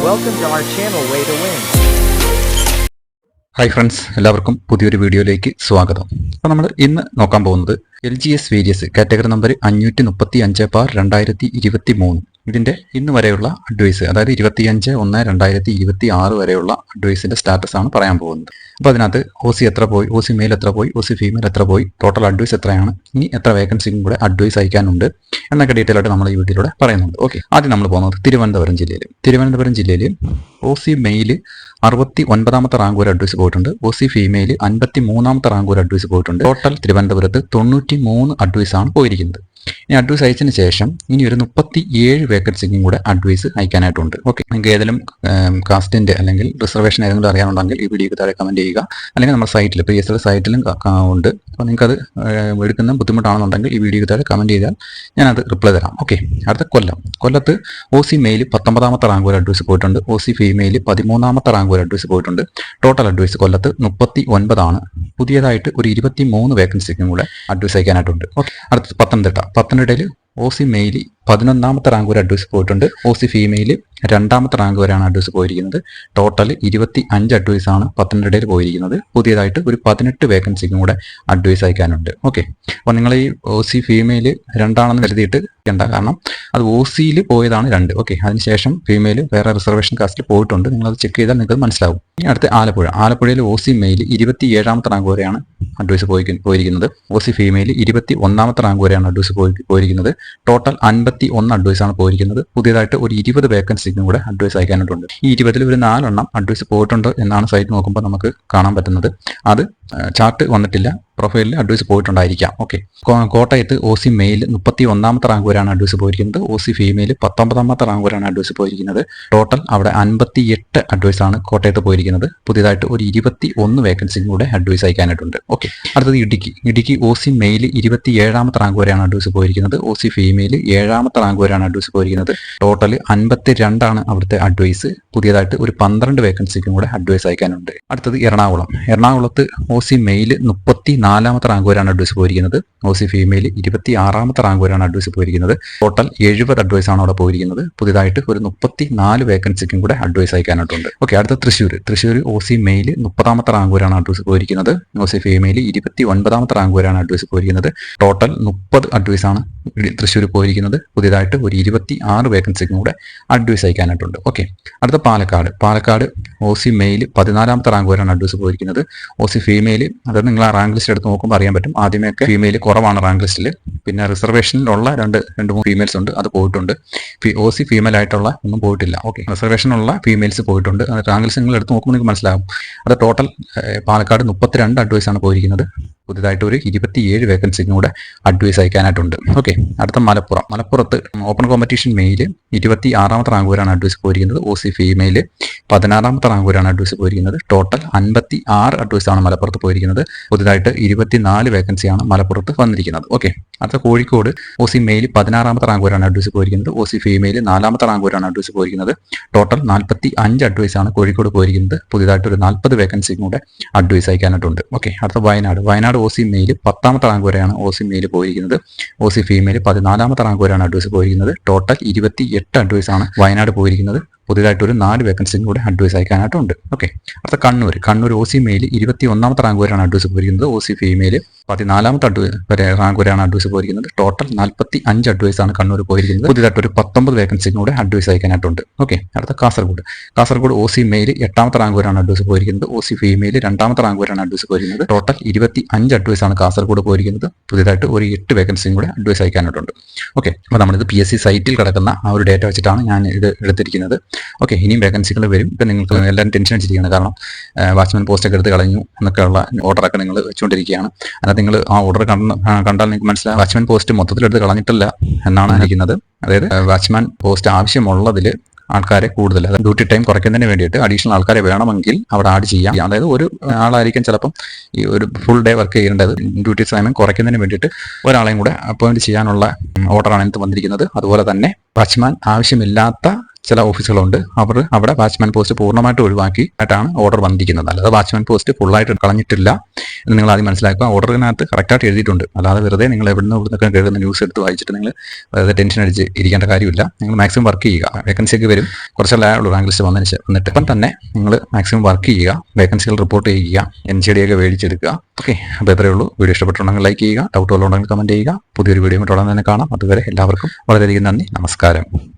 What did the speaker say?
To our channel Way to Win. Hi friends എല്ലാവർക്കും പുതിയൊരു വീഡിയോയിലേക്ക് സ്വാഗതം. അപ്പോൾ നമ്മൾ ഇന്ന് നോക്കാൻ പോകുന്നത് L G S various category number അഞ്ഞൂറ്റി മുപ്പത്തി അഞ്ച് പാർ രണ്ടായിരത്തി ഇരുപത്തി മൂന്ന് ഇതിന്റെ ഇന്ന് വരെയുള്ള അഡ്വൈസ് അതായത് ഇരുപത്തിയഞ്ച് ഒന്ന് രണ്ടായിരത്തി ഇരുപത്തി ആറ് വരെയുള്ള സ്റ്റാറ്റസ് ആണ് പറയാൻ പോകുന്നത്. അപ്പോൾ അതിനകത്ത് ഒ സി എത്ര പോയി? ഒ സി മെയിൽ എത്ര പോയി? ഒ സി ഫീമെയിൽ എത്ര പോയി? ടോട്ടൽ അഡ്വൈസ് എത്രയാണ്? ഇനി എത്ര വേക്കൻസിക്കും കൂടെ അഡ്വൈസ് അയക്കാനുണ്ട് എന്നൊക്കെ ഡീറ്റെയിൽ ആയിട്ട് നമ്മൾ ഈ വീട്ടിലൂടെ പറയുന്നുണ്ട്. ഓക്കെ ആദ്യം നമ്മൾ പോകുന്നത് തിരുവനന്തപുരം ജില്ലയിൽ തിരുവനന്തപുരം ജില്ലയിൽ ഒ സി മെയിൽ അറുപത്തി ഒൻപതാമത്തെ റാങ്ക് വരെ അഡ്വൈസ് പോയിട്ടുണ്ട്. ഒ സി ഫീമെയിൽ അൻപത്തി മൂന്നാമത്തെ റാങ്ക് വരെ അഡ്വൈസ് പോയിട്ടുണ്ട്. ടോട്ടൽ തിരുവനന്തപുരത്ത് തൊണ്ണൂറ്റി മൂന്ന് അഡ്വൈസ് ആണ് പോയിരിക്കുന്നത്. ഇനി അഡ്വൈസ് അയച്ചതിന് ശേഷം ഇനി ഒരു മുപ്പത്തി ഏഴ് വേക്കൻസിക്കും കൂടെ അഡ്വൈസ് അയക്കാനായിട്ടുണ്ട്. ഓക്കെ നിങ്ങൾക്ക് ഏതെങ്കിലും കാസ്റ്റിന്റെ അല്ലെങ്കിൽ റിസർവേഷൻ ഏതെങ്കിലും അറിയാനുണ്ടെങ്കിൽ ഈ വീഡിയോക്ക് താഴെ കമന്റ് ചെയ്യുക. അല്ലെങ്കിൽ നമ്മുടെ സൈറ്റിൽ ഇപ്പോൾ എസ് എൽ സൈറ്റിലും ഉണ്ട്. അപ്പോൾ നിങ്ങൾക്കത് എടുക്കുന്ന ബുദ്ധിമുട്ടാണെന്നുണ്ടെങ്കിൽ ഈ വീഡിയോ താഴെ കമന്റ് ചെയ്താൽ ഞാനത് റിപ്ലൈ തരാം. ഓക്കെ അടുത്ത കൊല്ലം. കൊല്ലത്ത് ഒ സി മെയിൽ പത്തൊമ്പതാമത്തെ റാങ്ക് വരെ അഡ്വൈസ് പോയിട്ടുണ്ട്. ഒ സി ഫീമെയിൽ പതിമൂന്നാമത്തെ റാങ്ക് വരെ അഡ്വൈസ് പോയിട്ടുണ്ട്. ടോട്ടൽ അഡ്വൈസ് കൊല്ലത്ത് മുപ്പത്തി ഒൻപതാണ് പുതിയതായിട്ട് ഒരു ഇരുപത്തി മൂന്ന് വേക്കൻസിക്കും കൂടെ അഡ്വൈസ് അയക്കാനായിട്ടുണ്ട്. ഓക്കെ അടുത്തത് പത്തനംതിട്ട. പത്തനംതിട്ടയിൽ ഒ സി മെയിൽ പതിനൊന്നാമത്തെ റാങ്ക് വരെ അഡ്വൈസ് പോയിട്ടുണ്ട്. ഒ സി ഫീമെയിൽ രണ്ടാമത്തെ റാങ്ക് വരെയാണ് അഡ്വൈസ് പോയിരിക്കുന്നത്. ടോട്ടൽ ഇരുപത്തി അഞ്ച് അഡ്വൈസ് ആണ് പത്തനംതിട്ടയിൽ പോയിരിക്കുന്നത്. പുതിയതായിട്ട് ഒരു പതിനെട്ട് വേക്കൻസിക്കും കൂടെ അഡ്വൈസ് അയക്കാനുണ്ട്. ഓക്കെ അപ്പോൾ നിങ്ങൾ ഈ ഒ സി ഫീമെയിൽ രണ്ടാണെന്ന് കരുതിയിട്ട് ഇരിക്കണ്ട കാരണം അത് ഒ സിയിൽ പോയതാണ് രണ്ട്. ഓക്കെ അതിനുശേഷം ഫീമെയിൽ വേറെ റിസർവേഷൻ കാസ്റ്റിൽ പോയിട്ടുണ്ട്. നിങ്ങൾ അത് ചെക്ക് ചെയ്താൽ നിങ്ങൾക്ക് മനസ്സിലാവും. ഇനി അടുത്ത് ആലപ്പുഴ. ആലപ്പുഴയിൽ ഒ സി മെയിൽ ഇരുപത്തി ഏഴാമത്തെ റാങ്ക് വരെയാണ് അഡ്വൈസ് പോയി പോയിരിക്കുന്നത്. ഒ സി ഫീമെയിൽ ഇരുപത്തി ഒന്നാമത്തെ റാങ്ക് വരെയാണ് അഡ്വൈസ് പോയി പോയിരിക്കുന്നത്. ടോട്ടൽ അൻപത്തി ഒന്ന് അഡ്വൈസ് ആണ് പോയിരിക്കുന്നത്. പുതിയതായിട്ട് ഒരു ഇരുപത് വേക്കൻസിക്കും കൂടെ അഡ്വൈസ് അയക്കാനായിട്ടുണ്ട്. ഈ ഇരുപതിൽ ഒരു നാലെണ്ണം അഡ്വൈസ് പോയിട്ടുണ്ട് എന്നാണ് സൈറ്റ് നോക്കുമ്പോൾ നമുക്ക് കാണാൻ പറ്റുന്നത്. അത് ചാർട്ട് വന്നിട്ടില്ല. പ്രൊഫൈലിൽ അഡ്വൈസ് പോയിട്ടുണ്ടായിരിക്കാം. ഓക്കെ കോട്ടയത്ത് ഒ സി മെയിൽ മുപ്പത്തി ഒന്നാമത്തെ റാങ്ക് വരെയാണ് അഡ്വൈസ് പോയിരിക്കുന്നത്. ഒ സി ഫീമെയിൽ പത്തൊമ്പതാമത്തെ റാങ്ക് വരെയാണ് അഡ്വൈസ് പോയിരിക്കുന്നത്. ടോട്ടൽ അവിടെ അൻപത്തി എട്ട് ആണ് കോട്ടയത്ത് പോയിരിക്കുന്നത്. പുതിയതായിട്ട് ഒരു ഇരുപത്തി ഒന്ന് വേക്കൻസിയും കൂടെ അഡ്വൈസ് അയക്കാനായിട്ടുണ്ട്. ഓക്കെ അടുത്തത് Idukki. Idukki O C male ഇരുപത്തി ഏഴാമത്തെ റാങ്ക് വരെയാണ് അഡ്വൈസ് പോയിരിക്കുന്നത്. ഒ സി ഫീമെയിൽ ഏഴാമത്തെ റാങ്ക് വരെയാണ് അഡ്വൈസ് പോയിരിക്കുന്നത്. ടോട്ടൽ അൻപത്തി രണ്ടാണ് അവിടുത്തെ അഡ്വൈസ്. പുതിയതായിട്ട് ഒരു പന്ത്രണ്ട് വേക്കൻസിക്കും കൂടെ അഡ്വൈസ് അയക്കാനുണ്ട്. അടുത്തത് എറണാകുളം. എറണാകുളത്ത് ഒ സി മെയിൽ മുപ്പത്തി നാലാമത്തെ റാങ്ക് വരെയാണ് അഡ്വൈസ് പോയിരിക്കുന്നത്. ഒ സി ഫീമെയിൽ ഇരുപത്തി ആറാമത്തെ റാങ്ക് വരെയാണ് അഡ്വൈസ് പോയിരിക്കുന്നത്. ടോട്ടൽ എഴുപത് അഡ്വൈസ് ആണ് അവിടെ പോയിരിക്കുന്നത്. പുതിയതായിട്ട് ഒരു മുപ്പത്തി നാല് വേക്കൻസിക്കും കൂടെ അഡ്വൈസ് അയക്കാനായിട്ടുണ്ട്. ഓക്കെ അടുത്ത Thrissur Thrissur O C male മുപ്പതാമത്തെ റാങ്ക് വരെയാണ് അഡ്വൈസ് പോയിരിക്കുന്നത്. ഒ സി ഫീമെയിൽ ഇരുപത്തി ഒൻപതാമത്തെ റാങ്ക് വരെയാണ് അഡ്വൈസ് പോയിരിക്കുന്നത്. ടോട്ടൽ മുപ്പത് അഡ്വൈസ് ആണ് തൃശ്ശൂർ പോയിരിക്കുന്നത്. പുതിയതായിട്ട് ഒരു ഇരുപത്തി ആറ് വേക്കൻസിക്കും കൂടെ അഡ്വൈസ് അയക്കാനായിട്ടുണ്ട്. ഓക്കെ അടുത്ത Palakkad. Palakkad O C male പതിനാലാമത്തെ റാങ്ക് വരെയാണ് അഡ്വൈസ് പോയിരിക്കുന്നത്. ഒ സി ഫീമെയിൽ അതായത് നിങ്ങൾ ആ റാങ്ക് ലിസ്റ്റ് എടുത്ത് നോക്കുമ്പോൾ അറിയാൻ പറ്റും. ആദ്യമൊക്കെ ഫീമെയിൽ കുറവാണ് റാങ്ക് ലിസ്റ്റിൽ പിന്നെ റിസർവേഷനിലുള്ള രണ്ട് രണ്ട് മൂന്ന് ഫീമെയിൽസ് ഉണ്ട്. അത് പോയിട്ടുണ്ട്. ഒ സി ഫീമെയിൽ ആയിട്ടുള്ള ഒന്നും പോയിട്ടില്ല. ഓക്കെ റിസർവേഷനുള്ള ഫീമെയിൽസ് പോയിട്ടുണ്ട്. അത് റാങ്ക് ലിസ്റ്റ് നിങ്ങൾ എടുത്ത് നോക്കുമ്പോൾ നിങ്ങൾക്ക് മനസ്സിലാകും അത് ടോട്ടൽ പാലക്കാട് മുപ്പത്തിരണ്ട് അഡ്വൈസ് ആണ് പോയിരിക്കുന്നത്. പുതുതായിട്ട് ഒരു ഇരുപത്തിയേഴ് വേക്കൻസിക്കും കൂടെ അഡ്വൈസ് അയക്കാനായിട്ടുണ്ട്. ഓക്കെ അടുത്ത മലപ്പുറം. മലപ്പുറത്ത് ഓപ്പൺ കോമ്പറ്റീഷൻ മെയിൽ ഇരുപത്തി ആറാമത്തെ റാങ്ക് വരെയാണ് അഡ്വൈസ് പോയിരിക്കുന്നത്. ഒ സി ഫീമെയിൽ പതിനാറാമത്തെ റാങ്ക് വരെയാണ് അഡ്വൈസ് പോയിരിക്കുന്നത്. ടോട്ടൽ അൻപത്തി ആറ് ആണ് മലപ്പുറത്ത് പോയിരിക്കുന്നത്. പുതുതായിട്ട് ഇരുപത്തിനാല് വേക്കൻസിയാണ് മലപ്പുറത്ത് വന്നിരിക്കുന്നത്. ഓക്കെ അടുത്ത കോഴിക്കോട് ഒ സി മെയിൽ പതിനാറാമത്തെ റാങ്ക് വരെയാണ് അഡ്വൈസ് പോയിരിക്കുന്നത്. ഒ സി ഫീമെയിൽ നാലാമത്തെ റാങ്ക് വരെയാണ് അഡ്വൈസ് പോയിരിക്കുന്നത്. ടോട്ടൽ നാൽപ്പത്തി അഞ്ച് ആണ് കോഴിക്കോട് പോയിരിക്കുന്നത്. പുതിയതായിട്ട് ഒരു നാൽപ്പത് വേക്കൻസിയും കൂടെ അഡ്വൈസ് അയക്കാനായിട്ടുണ്ട്. ഓക്കെ അടുത്ത Wayanad. Wayanad O C male പത്താമത്തെ റാങ്ക് വരെയാണ് ഒ സി മെയിൽ പോയിരിക്കുന്നത്. ഒ സി ഫീമെയിൽ പതിനാലാമത്തെ റാങ്ക് വരെയാണ് അഡ്വൈസ് പോയിരിക്കുന്നത്. ടോട്ടൽ ഇരുപത്തി എട്ട് അഡ്വൈസ് ആണ് വയനാട് പോയിരിക്കുന്നത്. പുതിയതായിട്ട് ഒരു നാല് വേക്കൻസിയും കൂടെ അഡ്വൈസ് അയക്കാനായിട്ടുണ്ട് ഓക്കെ അടുത്ത Kannur Kannur O C male ഇരുപത്തി ഒന്നാമത്തെ റാങ്ക് വരെയാണ് അഡ്വൈസ് പോയിരിക്കുന്നത്. ഒ സി ഫീമെയിൽ പതിനാലാമത്തെ അഡ്വൈസ് വരെ റാങ്ക് വരെയാണ് അഡ്വൈസ് പോയിരിക്കുന്നത്. ടോട്ടൽ നാൽപ്പത്തി അഞ്ച് അഡ്വൈസ് ആണ് കണ്ണൂർ പോയിരിക്കുന്നത്. പുതിയതായിട്ട് ഒരു പത്തൊമ്പത് വേക്കൻസിയും കൂടെ അഡ്വൈസ് അയക്കാനായിട്ടുണ്ട് ഓക്കെ അടുത്ത Kasaragod. Kasaragod O C male എട്ടാമത്തെ റാങ്ക് വരെയാണ് അഡ്വൈസ് പോയിരിക്കുന്നത്. ഒ സി ഫീമെയിൽ രണ്ടാമത്തെ റാങ്ക് വരെയാണ് അഡ്വൈസ് പോയിരിക്കുന്നത്. ടോട്ടൽ ഇരുപത്തി അഞ്ച് അഡ്വൈസ് ആണ് കാസർഗോഡ് പോയിരിക്കുന്നത്. പുതിയതായിട്ട് ഒരു എട്ട് വേക്കൻസിയും കൂടെ അഡ്വൈസ് അയക്കാനായിട്ടുണ്ട് ഓക്കെ അപ്പോൾ നമ്മളിത് പി എസ് സി സൈറ്റിൽ കിടക്കുന്ന ആ ഒരു ഡേറ്റ വെച്ചിട്ടാണ് ഞാൻ ഇത് എടുത്തിരിക്കുന്നത്. ഓക്കെ ഇനിയും വേക്കൻസികൾ വരും. ഇപ്പം നിങ്ങൾക്ക് എല്ലാവരും ടെൻഷൻ അടിച്ചിരിക്കുകയാണ്. കാരണം വാച്ച്മാൻ പോസ്റ്റൊക്കെ എടുത്ത് കളഞ്ഞു എന്നൊക്കെയുള്ള ഓർഡറൊക്കെ നിങ്ങൾ വെച്ചുകൊണ്ടിരിക്കുകയാണ്. അതിനകത്ത് നിങ്ങൾ ആ ഓർഡർ കണ്ട കണ്ടാൽ നിങ്ങൾക്ക് മനസ്സിലാവും വാച്ച്മാൻ പോസ്റ്റ് മൊത്തത്തിൽ എടുത്ത് കളഞ്ഞിട്ടില്ല എന്നാണ് ഇരിക്കുന്നത്. അതായത് വാച്ച്മാൻ പോസ്റ്റ് ആവശ്യമുള്ളതിൽ ആൾക്കാരെ കൂടുതൽ അതായത് ഡ്യൂട്ടി ടൈം കുറയ്ക്കുന്നതിന് വേണ്ടിയിട്ട് അഡീഷണൽ ആൾക്കാരെ വേണമെങ്കിൽ അവിടെ ആഡ് ചെയ്യാം. അതായത് ഒരു ആളായിരിക്കും ചിലപ്പം ഈ ഒരു ഫുൾ ഡേ വർക്ക് ചെയ്യേണ്ടത്. ഡ്യൂട്ടി സമയം കുറയ്ക്കുന്നതിന് വേണ്ടിയിട്ട് ഒരാളെയും കൂടെ അപ്പോയിന്റ് ചെയ്യാനുള്ള ഓർഡറാണ് എനിക്ക് വന്നിരിക്കുന്നത്. അതുപോലെ തന്നെ വാച്ച്മാൻ ആവശ്യമില്ലാത്ത ചില ഓഫീസുകളുണ്ട്. അവർ അവിടെ വാച്ച്മാൻ പോസ്റ്റ് പൂർണമായിട്ട് ഒഴിവാക്കി ആയിട്ടാണ് ഓർഡർ വന്നിരിക്കുന്നത്. അല്ലാതെ വാച്ച്മാൻ പോസ്റ്റ് ഫുള്ളായിട്ട് കളഞ്ഞിട്ടില്ല എന്ന് നിങ്ങൾ ആദ്യം മനസ്സിലാക്കുക. ഓർഡറിനകത്ത് കറക്റ്റായിട്ട് എഴുതിയിട്ടുണ്ട്. അല്ലാതെ വെറുതെ നിങ്ങൾ എവിടുന്ന് ഇവിടുന്നൊക്കെ കേൾക്കുന്ന ന്യൂസ് എടുത്ത് വായിച്ചിട്ട് നിങ്ങൾ വെറുതെ ടെൻഷൻ അടിച്ച് ഇരിക്കേണ്ട കാര്യമില്ല. നിങ്ങൾ മാക്സിമം വർക്ക് ചെയ്യുക. വേക്കൻസി ഒക്കെ വരും. കുറച്ചല്ലേ ഉള്ളൂ റാങ്ക് ലിസ്റ്റ് വന്നതിന് ശേഷം. എന്നിട്ട് ഇപ്പം തന്നെ നിങ്ങൾ മാക്സിമം വർക്ക് ചെയ്യുക. വേക്കൻസികൾ റിപ്പോർട്ട് ചെയ്യുക. എൻ സി ഡി ഒക്കെ മേടിച്ചെടുക്കുക. ഓക്കെ അപ്പോൾ ഇത്രയേ ഉള്ളൂ. വീഡിയോ ഇഷ്ടപ്പെട്ടുണ്ടെങ്കിൽ ലൈക്ക് ചെയ്യുക. ഡൗട്ട് ഉണ്ടെങ്കിൽ കമന്റ് ചെയ്യുക. പുതിയൊരു വീഡിയോ ഉടനെ തന്നെ കാണാം. അതുവരെ എല്ലാവർക്കും വളരെയധികം നന്ദി. നമസ്കാരം.